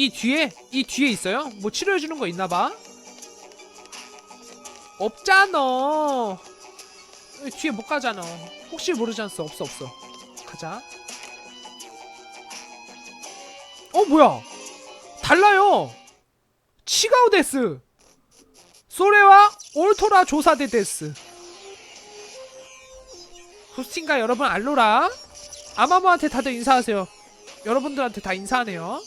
이 뒤에 이 뒤에 있어요? 뭐 치료해 주는 거 있나 봐. 없잖아. 뒤에 못 가잖아. 혹시 않어? 없어 없어. 가자. 어 뭐야? 달라요. 치가우 데스. 소레와 올토라 조사데 데스. 후스틴가 여러분 알로라. 아마모한테 다들 인사하세요. 여러분들한테 다 인사하네요.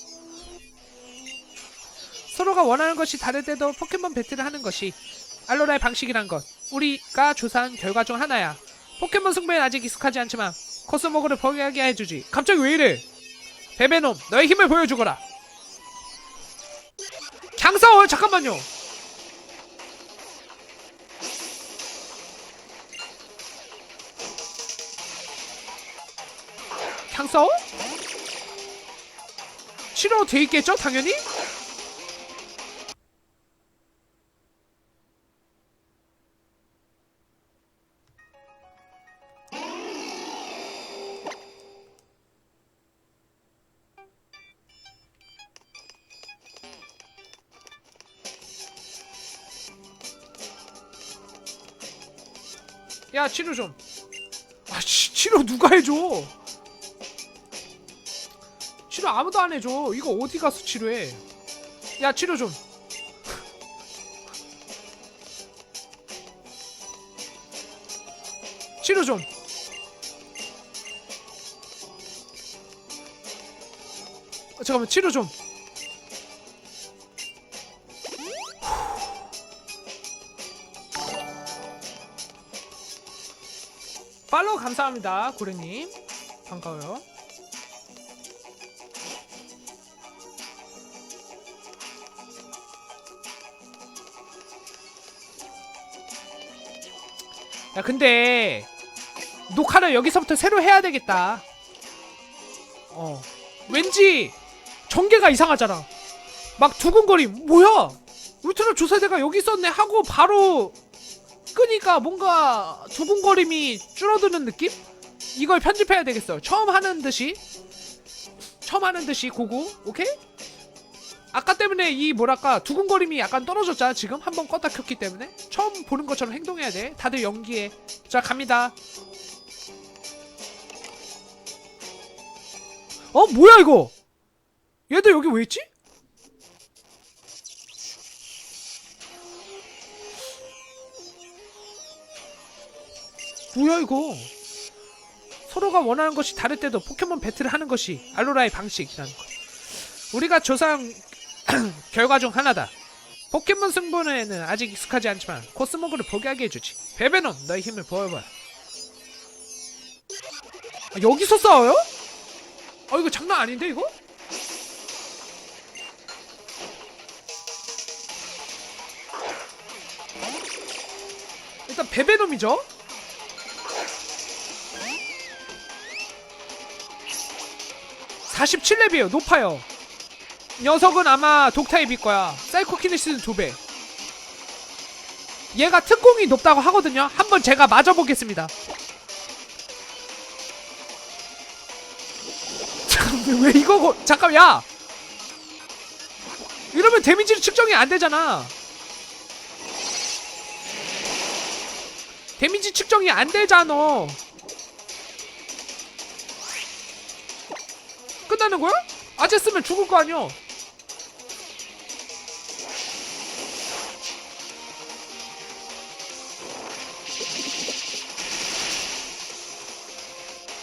서로가 원하는 것이 다를 때도 포켓몬 배틀을 하는 것이 알로라의 방식이란 것. 우리가 조사한 결과 중 하나야. 포켓몬 승부엔 아직 익숙하지 않지만 코스모그를 포기하게 해주지. 갑자기 왜 이래? 베베놈, 너의 힘을 보여주거라. 강사월 잠깐만요. 향싸워? 치료 돼 있겠죠, 당연히? 야 치료 좀. 아 치, 치료 누가 해줘? 치료 아무도 안 해줘. 이거 어디 가서 치료해? 야 치료 좀. 치료 좀. 어, 잠깐만 치료 좀. 감사합니다 고래님. 반가워요. 야 근데 녹화를 여기서부터 새로 해야 되겠다. 어. 왠지 전개가 이상하잖아. 막 두근거림. 뭐야? 울트라 조사대가 여기 있었네 하고 바로 끄니까 뭔가 두근거림이 줄어드는 느낌? 이걸 편집해야 되겠어. 처음 하는 듯이 처음 하는 듯이 고고 오케이? 아까 때문에 이 뭐랄까 두근거림이 약간 떨어졌잖아 지금 한 번 껐다 켰기 때문에 처음 보는 것처럼 행동해야 돼 다들 연기해 자 갑니다 어 뭐야 이거 얘들 여기 왜 있지? 뭐야 이거? 서로가 원하는 것이 다를 때도 포켓몬 배틀을 하는 것이 알로라의 방식이라는 것 우리가 조사한 결과 중 하나다. 포켓몬 승부에는 아직 익숙하지 않지만 코스모그를 포기하게 해주지. 베베놈 너의 힘을 보여봐. 아, 여기서 싸워요? 아 이거 장난 아닌데 이거? 일단 베베놈이죠 47렙이에요. 높아요. 녀석은 아마 독타입일 거야. 사이코키네시스는 2배. 얘가 특공이 높다고 하거든요. 한번 제가 맞아보겠습니다. 왜 이거 고... 잠깐 야! 이러면 데미지 측정이 안 되잖아. 데미지 측정이 안 되잖아 끝나는 거야? 아재 쓰면 죽을 거 아니야.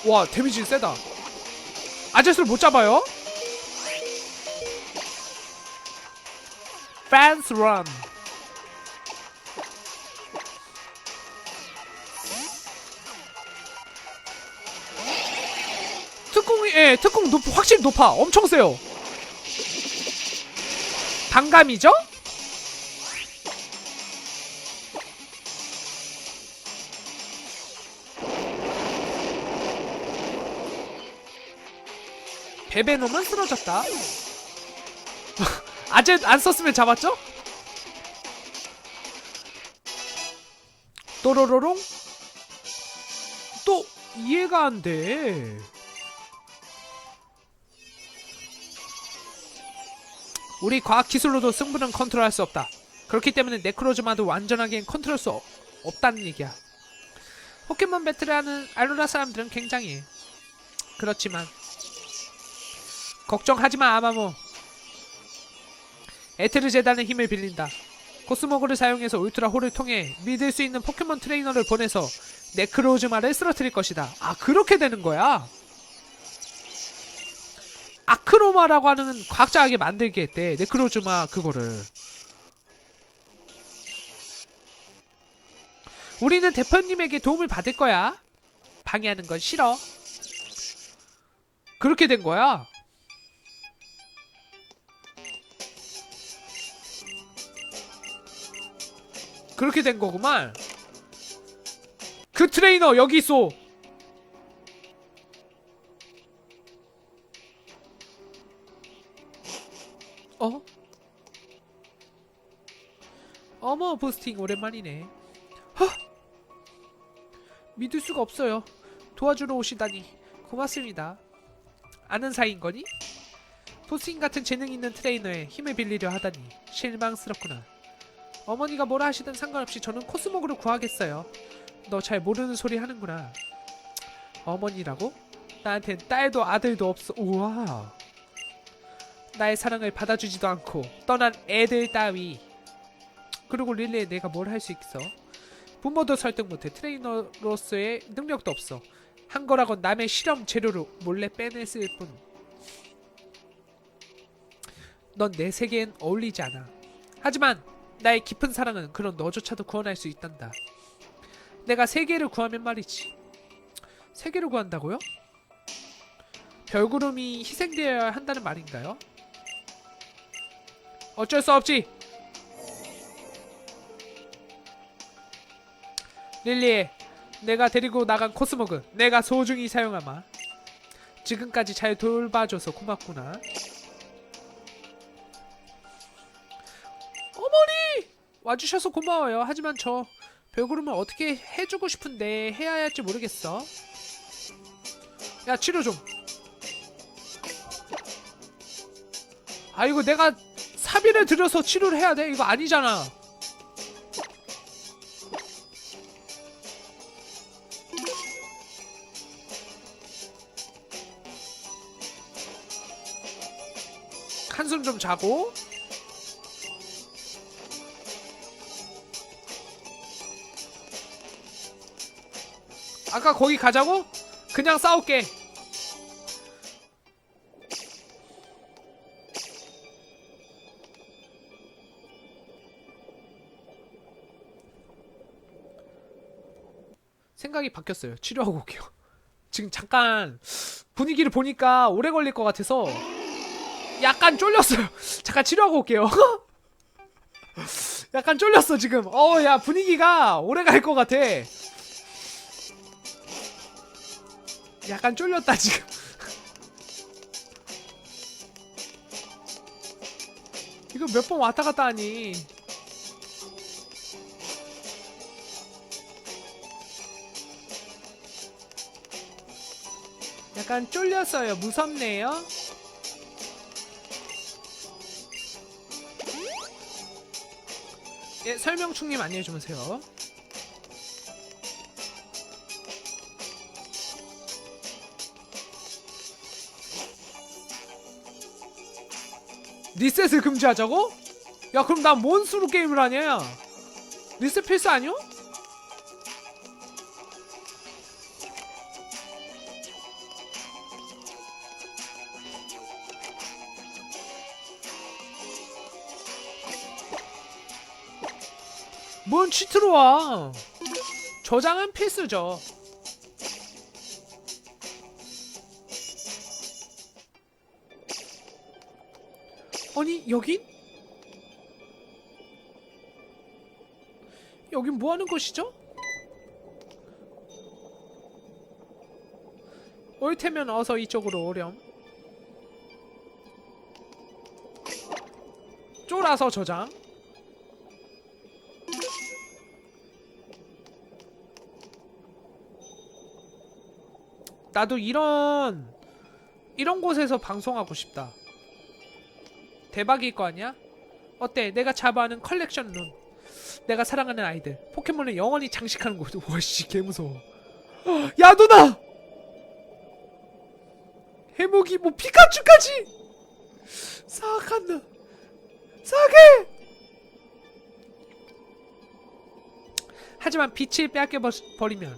와 데미지 세다. 아제스를 못 잡아요? 팬스 런. 특공 높 확실히 높아. 엄청 세요. 반감이죠? 베베놈은 쓰러졌다. 아재 안 썼으면 잡았죠? 또로로롱? 또 이해가 안 돼 우리 과학 기술로도 승부는 컨트롤할 수 없다. 그렇기 때문에 네크로즈마도 완전하게 컨트롤할 수 없, 없다는 얘기야. 포켓몬 배틀하는 알로라 사람들은 굉장히 그렇지만 걱정하지 마 아마모. 에테르 재단의 힘을 빌린다. 코스모그를 사용해서 울트라 홀을 통해 믿을 수 있는 포켓몬 트레이너를 보내서 네크로즈마를 쓰러뜨릴 것이다. 아 그렇게 되는 거야? 아크로마라고 하는 과학자에게 만들게 했대. 네크로즈마 그거를. 우리는 대표님에게 도움을 받을 거야. 방해하는 건 싫어. 그렇게 된 거야. 그렇게 된 거구만. 그 트레이너 여기 있어. 어? 어머 부스팅 오랜만이네. 허! 믿을 수가 없어요. 도와주러 오시다니 고맙습니다. 아는 사이인 거니? 부스팅 같은 재능 있는 트레이너에 힘을 빌리려 하다니 실망스럽구나. 어머니가 뭐라 하시든 상관없이 저는 코스모그를 구하겠어요. 너 잘 모르는 소리 하는구나. 어머니라고? 나한텐 딸도 아들도 없어. 우와. 나의 사랑을 받아주지도 않고 떠난 애들 따위. 그리고 릴리에 내가 뭘 할 수 있어? 부모도 설득 못해 트레이너로서의 능력도 없어. 한 거라곤 남의 실험 재료로 몰래 빼냈을 뿐. 넌 내 세계엔 어울리지 않아. 하지만 나의 깊은 사랑은 그런 너조차도 구원할 수 있단다. 내가 세계를 구하면 말이지. 세계를 구한다고요? 별구름이 희생되어야 한다는 말인가요? 어쩔 수 없지. 릴리, 내가 데리고 나간 코스모그 내가 소중히 사용하마. 지금까지 잘 돌봐줘서 고맙구나. 어머니! 와주셔서 고마워요. 하지만 저 별구름을 어떻게 해주고 싶은데 해야 할지 모르겠어. 야 치료 좀. 아 이거 내가 사비를 들여서 치료를 해야 돼? 이거 아니잖아. 한숨 좀 자고 아까 거기 가자고? 그냥 싸울게. 생각이 바뀌었어요. 치료하고 올게요. 지금 잠깐 분위기를 보니까 오래 걸릴 것 같아서 약간 쫄렸어요. 잠깐 치료하고 올게요. 약간 쫄렸어 지금. 어, 야 분위기가 오래 갈 것 같아. 약간 쫄렸다 지금. 이거 몇 번 왔다 갔다 하니. 약간 쫄렸어요. 무섭네요. 예, 설명충님 안녕히 주무세요. 리셋을 금지하자고? 야 그럼 난 뭔 수로 게임을 하냐? 리셋 필수 아니요? 뭔 치트로 와? 저장은 필수죠. 아니 여긴? 여긴 뭐 하는 곳이죠? 올 테면 어서 이쪽으로 오렴. 쫄아서 저장. 나도 이런 이런 곳에서 방송하고 싶다. 대박일 거 아니야? 어때? 내가 자부하는 컬렉션 룬. 내가 사랑하는 아이들. 포켓몬을 영원히 장식하는 곳. 와씨 개무서워. 야 누나! 해묵이 뭐 피카츄까지! 사악한다. 사악해! 하지만 빛을 빼앗겨 버리면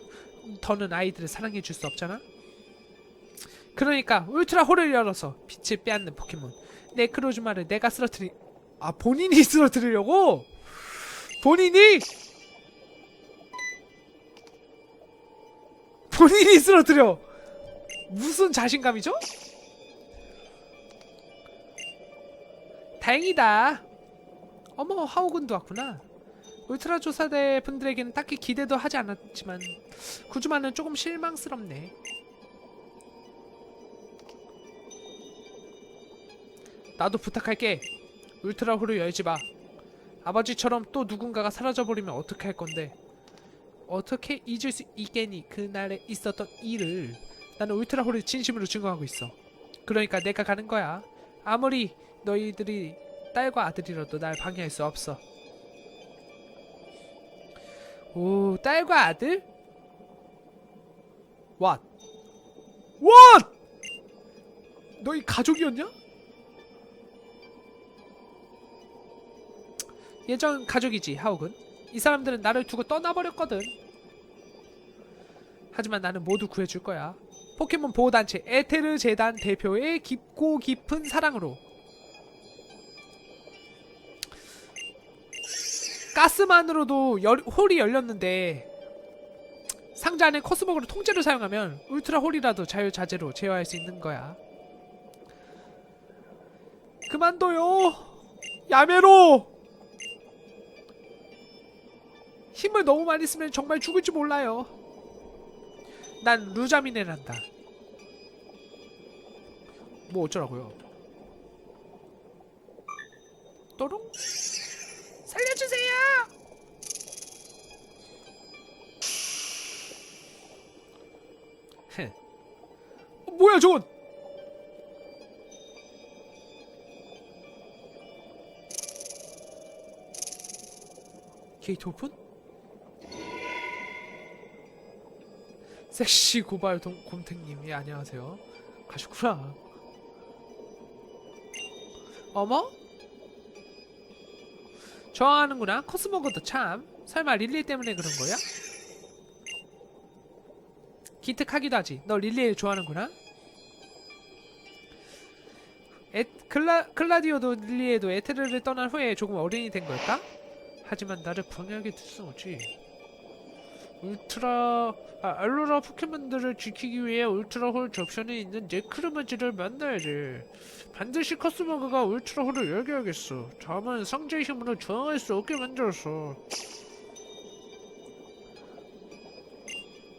더는 아이들을 사랑해 줄 수 없잖아? 그러니까 울트라 홀을 열어서 빛을 빼앗는 포켓몬 네크로즈마를 내가 쓰러뜨리 아 본인이 쓰러뜨리려고? 본인이? 본인이 쓰러뜨려 무슨 자신감이죠? 다행이다 어머 하오군도 왔구나 울트라 조사대 분들에게는 딱히 기대도 하지 않았지만 구주마는 조금 실망스럽네 나도 부탁할게. 울트라 홀을 열지 마. 아버지처럼 또 누군가가 사라져버리면 어떻게 할 건데? 어떻게 잊을 수 있겠니? 그날에 있었던 일을. 나는 울트라 홀을 진심으로 증거하고 있어. 그러니까 내가 가는 거야. 아무리 너희들이 딸과 아들이라도 날 방해할 수 없어. 오, 딸과 아들? What? What? 너희 가족이었냐? 예전 가족이지 하옥은. 이 사람들은 나를 두고 떠나버렸거든. 하지만 나는 모두 구해줄 거야. 포켓몬 보호단체 에테르 재단 대표의 깊고 깊은 사랑으로. 가스만으로도 열- 홀이 열렸는데 상자 안에 코스모그를 통째로 사용하면 울트라 홀이라도 자유자재로 제어할 수 있는 거야. 그만둬요! 야매로 힘을 너무 많이 쓰면 정말 죽을지 몰라요. 난 루자미네란다. 뭐 어쩌라고요? 또롱? 살려주세요! 헤. 어, 뭐야 저건? 게이트 오픈? 섹시 고발 동, 곰탱님이 안녕하세요. 가셨구나. 어머? 좋아하는구나. 코스모그도 참. 설마 릴리 때문에 그런 거야? 기특하기도 하지. 너 릴리를 좋아하는구나. 에, 클라, 클라디오도 릴리에도 에테르를 떠난 후에 조금 어른이 된 걸까? 하지만 나를 방해하게 둘수 없지. 울트라 아, 알로라 포켓몬들을 지키기 위해 울트라 홀 적션에 있는 네크르마지를 만나야지. 반드시 커스머그가 울트라 홀을 열게야겠어. 다만 상자의 힘으로 저항할 수 없게 만들었어.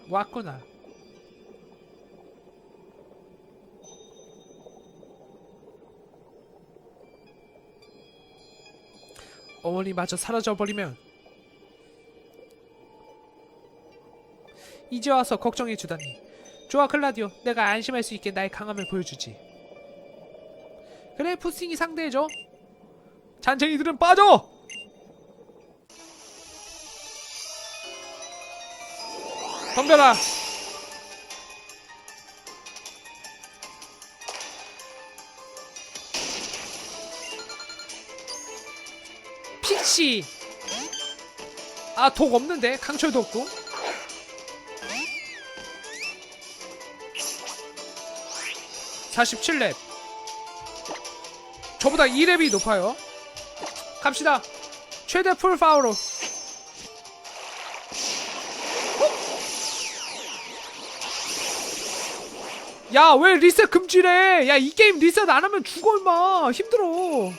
왔구나. 어머니 마저 사라져버리면 이제 와서 걱정해 주다니. 좋아 클라디오, 내가 안심할 수 있게 나의 강함을 보여주지. 그래 푸싱이 상대해줘. 잔챙이들은 빠져. 덤벼라. 픽시. 아 독 없는데 강철도 없고. (47렙) 저보다 2렙이 높아요. 갑시다. 최대 풀 파워로. 야 왜 리셋 금지래? 야 이 게임 리셋 안 하면 죽어 임마. 힘들어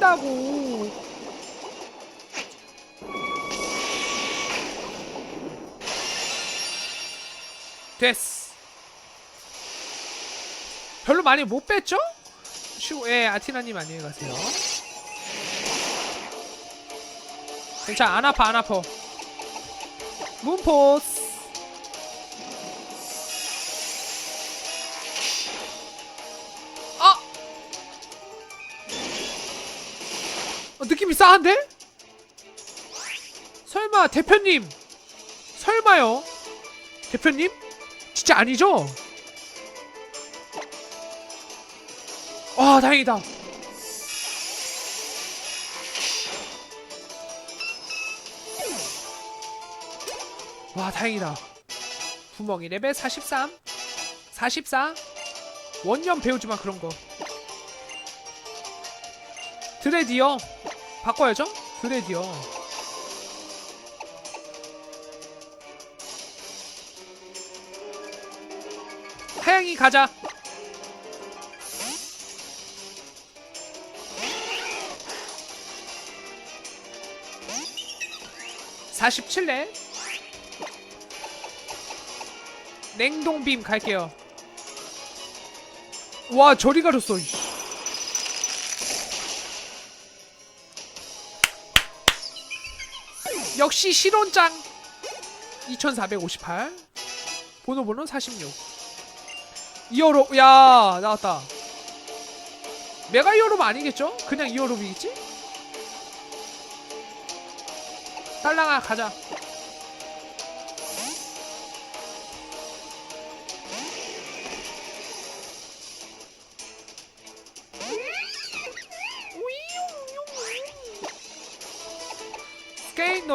힘들다고. 됐어. 별로 많이 못 뺐죠? 쉬고 예 아티나님 안녕히 가세요 괜찮아 안 아파 안 아파 문포스 어, 느낌이 싸한데? 설마 대표님 설마요? 대표님? 진짜 아니죠? 와 다행이다. 와 다행이다. 구멍이 레벨 43 44 원년 배우지마 그런거. 드레디어 바꿔야죠? 드레디어. 하양이 가자. (47렙) 냉동빔 갈게요. 와 저리 가렸어 역시 실온장 2458 번호 번호 46 이어로 야 나왔다 메가 이어로브 아니겠죠? 그냥 이어로브이겠지? 딸랑아 가자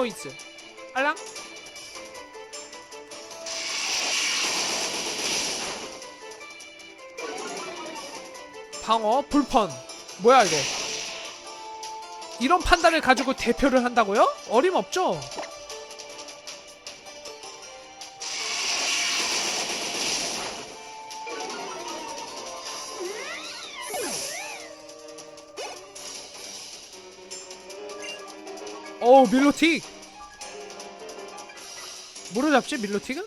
노이즈 알랑 방어 불펀 뭐야 이거? 이런 판단을 가지고 대표를 한다고요? 어림없죠? 어우 밀로틱 뭐로 잡지 밀로틱은?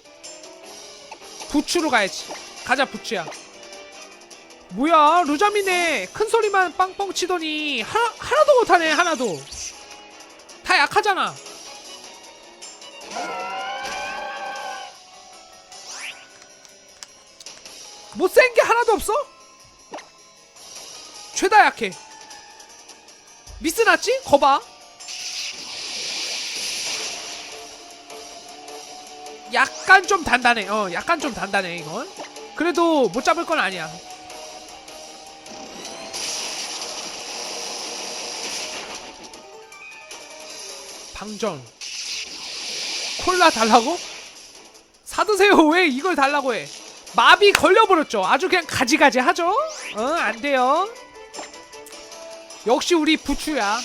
부추로 가야지. 가자 부추야. 뭐야 루자미네. 큰 소리만 빵빵 치더니 하나, 하나도 못하네 하나도. 다 약하잖아. 못센 게 하나도 없어? 죄다 약해. 미스 났지? 거봐 약간 좀 단단해. 어 약간 좀 단단해 이건. 그래도 못 잡을 건 아니야. 방전. 콜라 달라고? 사드세요. 왜 이걸 달라고 해? 마비 걸려버렸죠. 아주 그냥 가지가지 하죠? 어 안 돼요. 역시 우리 부추야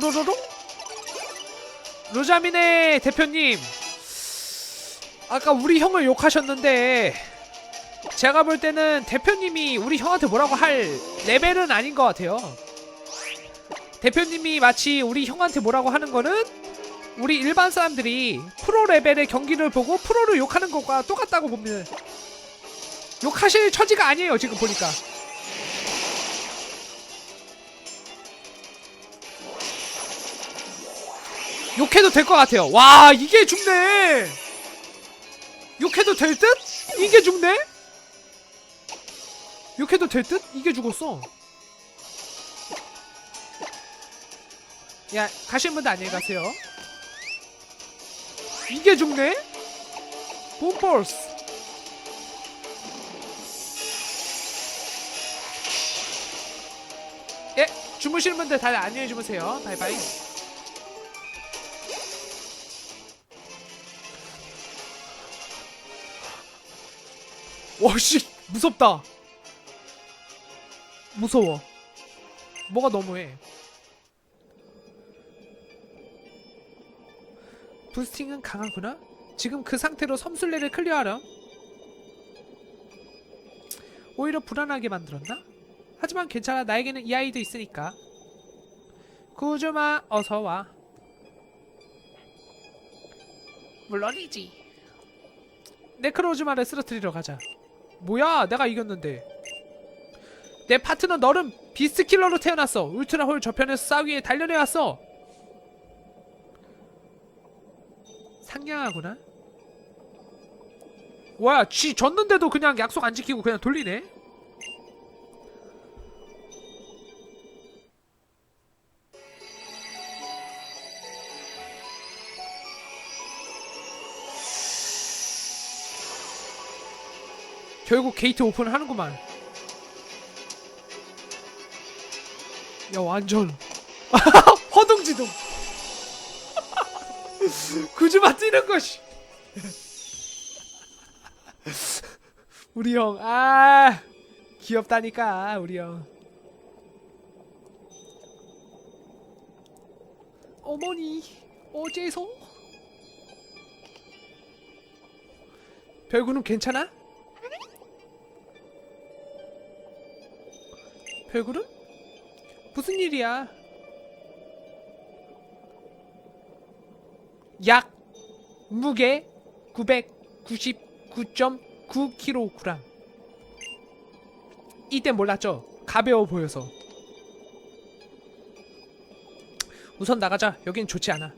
또로로롱 루자미네 대표님 아까 우리 형을 욕하셨는데 제가 볼 때는 대표님이 우리 형한테 뭐라고 할 레벨은 아닌 것 같아요. 대표님이 마치 우리 형한테 뭐라고 하는 거는 우리 일반 사람들이 프로 레벨의 경기를 보고 프로를 욕하는 것과 똑같다고 봅니다. 욕하실 처지가 아니에요, 지금 보니까. 욕해도 될 것 같아요. 와, 이게 죽네! 욕해도 될 듯? 이게 죽네? 욕해도 될 듯? 이게 죽었어. 야, 가신 분들 안녕히 가세요. 이게 죽네? 봄폴스. 예, 주무시는 분들 다들 안녕히 주무세요. 바이바이. 와씨 무섭다. 무서워. 뭐가 너무해. 부스팅은 강하구나? 지금 그 상태로 섬술래를 클리어하렴? 오히려 불안하게 만들었나? 하지만 괜찮아 나에게는 이 아이도 있으니까 구주마 어서와 물론이지. 네크로즈마를 쓰러뜨리러 가자. 뭐야, 내가 이겼는데. 내 파트너 너는 비스킬러로 태어났어. 울트라홀 저편에서 싸우기 위해 단련해 왔어. 상냥하구나. 와, 쥐 졌는데도 그냥 약속 안 지키고 그냥 돌리네. 결국 게이트 오픈을 하는구만. 야 완전 허둥지둥. 구즈마 뛰는 것이. 우리 형, 아 귀엽다니까 우리 형. 어머니 어째서? 별구는 괜찮아? 별구는? 무슨 일이야? 약 무게 999.9kg. 이때 몰랐죠? 가벼워 보여서. 우선 나가자. 여긴 좋지 않아.